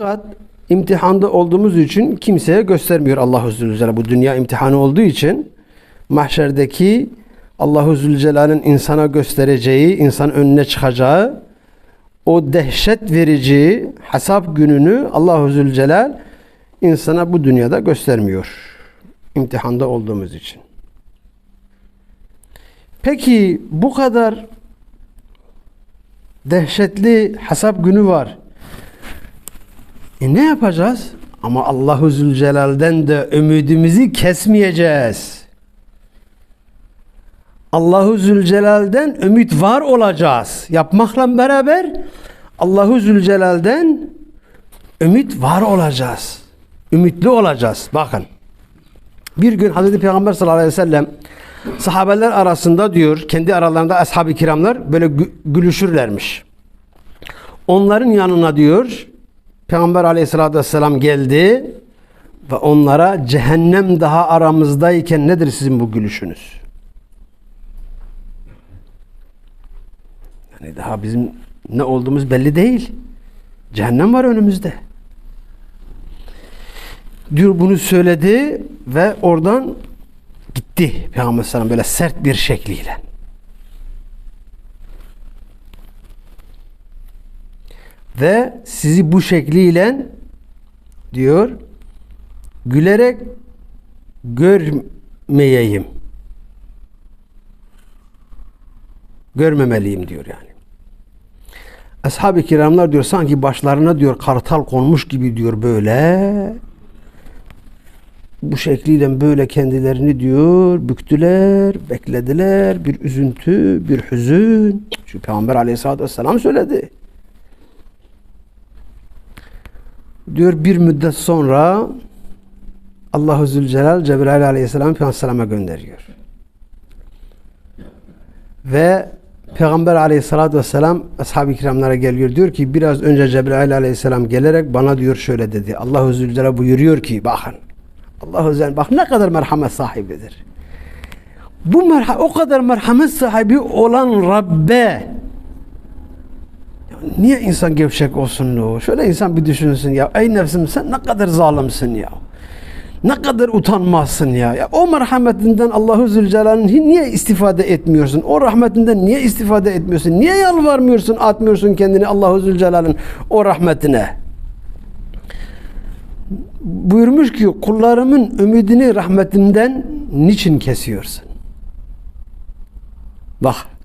Fakat imtihanda olduğumuz için kimseye göstermiyor Allahu Zülcelal. Bu dünya imtihanı olduğu için mahşerdeki Allahu Zülcelal'in insana göstereceği, insan önüne çıkacağı o dehşet verici hesap gününü Allahu Zülcelal insana bu dünyada göstermiyor. İmtihanda olduğumuz için. Peki bu kadar dehşetli hesap günü var. E ne yapacağız? Ama Allahu Zülcelal'den de ümidimizi kesmeyeceğiz. Allahu Zülcelal'den ümit var olacağız. Yapmakla beraber Allahu Zülcelal'den ümit var olacağız. Ümitli olacağız. Bakın. Bir gün Hazreti Peygamber sallallahu aleyhi ve sellem sahabeler arasında diyor kendi aralarında ashab-ı kiramlar böyle gü- gülüşürlermiş. Onların yanına diyor Peygamber aleyhissalatü vesselam geldi ve onlara cehennem daha aramızdayken nedir sizin bu gülüşünüz? Yani daha bizim ne olduğumuz belli değil. Cehennem var önümüzde. Diyor bunu söyledi ve oradan gitti Peygamber aleyhisselam böyle sert bir şekliyle. Ve sizi bu şekliyle diyor gülerek görmeyeyim. Görmemeliyim diyor yani. Ashab-ı kiramlar diyor sanki başlarına diyor kartal konmuş gibi diyor böyle bu şekliyle böyle kendilerini diyor büktüler, beklediler. Bir üzüntü, bir hüzün. Çünkü Peygamber aleyhissalatü vesselam söyledi. Diyor bir müddet sonra Allahu Zülcelal Cebrail aleyhisselam Peygamber'e gönderiyor. Ve Peygamber aleyhissalatü vesselam ashab-ı kiramlara geliyor. Diyor ki biraz önce Cebrail aleyhisselam gelerek bana diyor şöyle dedi. Allahu Zülcelal buyuruyor ki bakın Allahu Zülcelal bak ne kadar merhamet sahibidir. Bu merha o kadar merhamet sahibi olan Rabbe niye insan gevşek olsun o? Şöyle insan bir düşünsün ya. Ey nefsim sen ne kadar zalimsin ya. Ne kadar utanmazsın ya. ya o merhametinden Allahu Zülcelal'in niye istifade etmiyorsun? O rahmetinden niye istifade etmiyorsun? Niye yalvarmıyorsun, atmıyorsun kendini Allahu Zülcelal'in o rahmetine? buyurmuş ki kullarımın ümidini rahmetinden niçin kesiyorsun? Bak.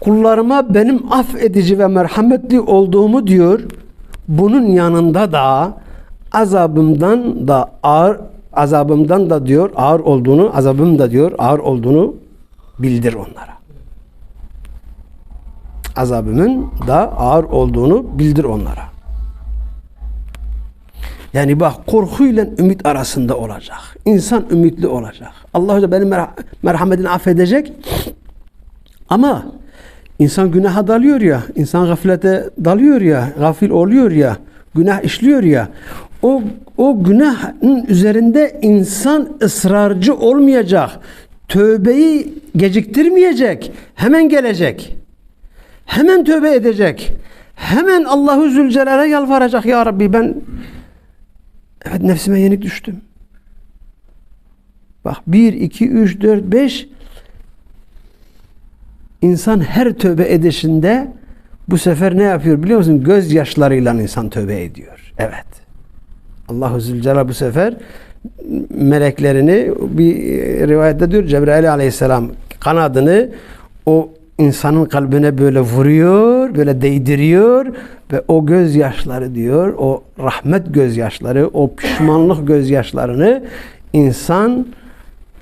Kullarıma benim affedici ve merhametli olduğumu diyor. Bunun yanında da azabımdan da ağır azabımdan da diyor ağır olduğunu azabım da diyor ağır olduğunu bildir onlara. Azabımın da ağır olduğunu bildir onlara. Yani bak korkuyla ümit arasında olacak. İnsan ümitli olacak. Allah Hoca benim merh merhametini affedecek. Ama insan günaha dalıyor ya, insan gaflete dalıyor ya, gafil oluyor ya, günah işliyor ya. O o günahın üzerinde insan ısrarcı olmayacak. Tövbeyi geciktirmeyecek. Hemen gelecek. Hemen tövbe edecek. Hemen Allahu Zülcelal'e yalvaracak ya Rabbi ben Evet nefsime yenik düştüm. Bak 1, 2, 3, 4, 5 insan her tövbe edişinde bu sefer ne yapıyor biliyor musun? Gözyaşlarıyla insan tövbe ediyor. Evet. Allahu Zülcelal bu sefer meleklerini bir rivayette diyor Cebrail aleyhisselam kanadını o insanın kalbine böyle vuruyor, böyle değdiriyor ve o gözyaşları diyor, o rahmet gözyaşları, o pişmanlık gözyaşlarını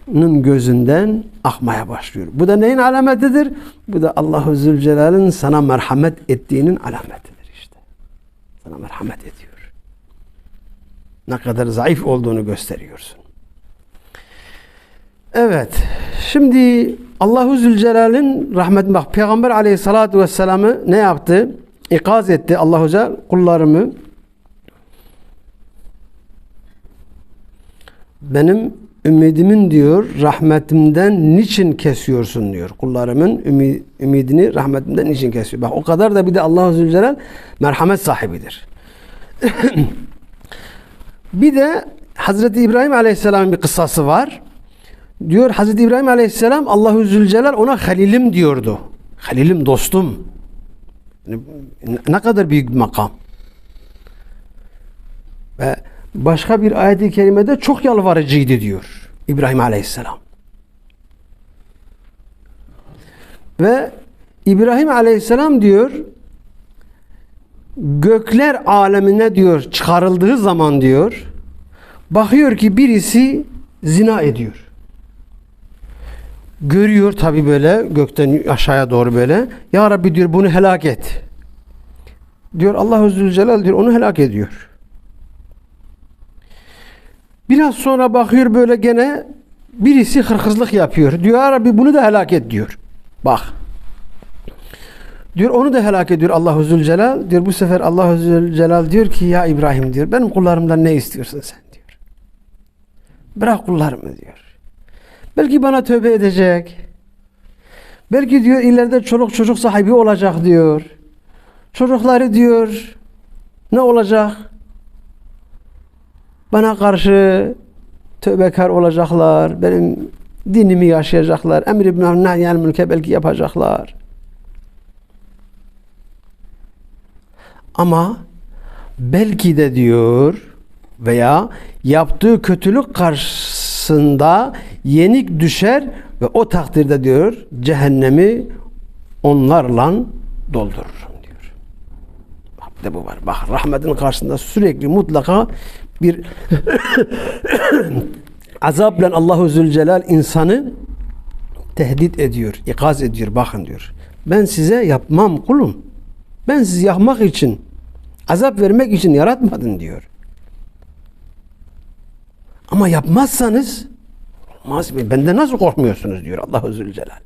insanın gözünden akmaya başlıyor. Bu da neyin alametidir? Bu da Allahu Zülcelal'in sana merhamet ettiğinin alametidir işte. Sana merhamet ediyor. Ne kadar zayıf olduğunu gösteriyorsun. Evet. Şimdi Allahu Zülcelal'in rahmet bak Peygamber Aleyhissalatu vesselam'ı ne yaptı? İkaz etti Allah Hoca kullarımı benim ümidimin diyor rahmetimden niçin kesiyorsun diyor. Kullarımın ümi- ümidini rahmetimden niçin kesiyor. Bak o kadar da bir de Allah Zülcelal merhamet sahibidir. bir de Hazreti İbrahim Aleyhisselam'ın bir kıssası var. Diyor Hazreti İbrahim Aleyhisselam Allahu Zülcelal ona halilim diyordu. Halilim dostum. Ne kadar büyük bir makam. Ve başka bir ayet-i kerimede çok yalvarıcıydı diyor İbrahim Aleyhisselam. Ve İbrahim Aleyhisselam diyor gökler alemine diyor çıkarıldığı zaman diyor bakıyor ki birisi zina ediyor. Görüyor tabi böyle gökten aşağıya doğru böyle. Ya Rabbi diyor bunu helak et. Diyor Allah Zülcelal diyor onu helak ediyor. Biraz sonra bakıyor böyle gene birisi hırkızlık yapıyor. Diyor ya Rabbi bunu da helak et diyor. Bak. Diyor onu da helak ediyor Allahu Zülcelal. Diyor bu sefer Allahu Zülcelal diyor ki ya İbrahim diyor benim kullarımdan ne istiyorsun sen diyor. Bırak kullarımı diyor. Belki bana tövbe edecek. Belki diyor ileride çoluk çocuk sahibi olacak diyor. Çocukları diyor ne olacak? Bana karşı tövbekar olacaklar. Benim dinimi yaşayacaklar. Emri maruf nehyen mülke belki yapacaklar. Ama belki de diyor veya yaptığı kötülük karşısında yenik düşer ve o takdirde diyor cehennemi onlarla doldururum diyor. De bu var. Bak rahmetin karşısında sürekli mutlaka bir azapla Allahu Zülcelal insanı tehdit ediyor, ikaz ediyor. Bakın diyor. Ben size yapmam kulum. Ben sizi yakmak için, azap vermek için yaratmadım diyor. Ama yapmazsanız olmaz. Benden nasıl korkmuyorsunuz diyor Allahu Zülcelal.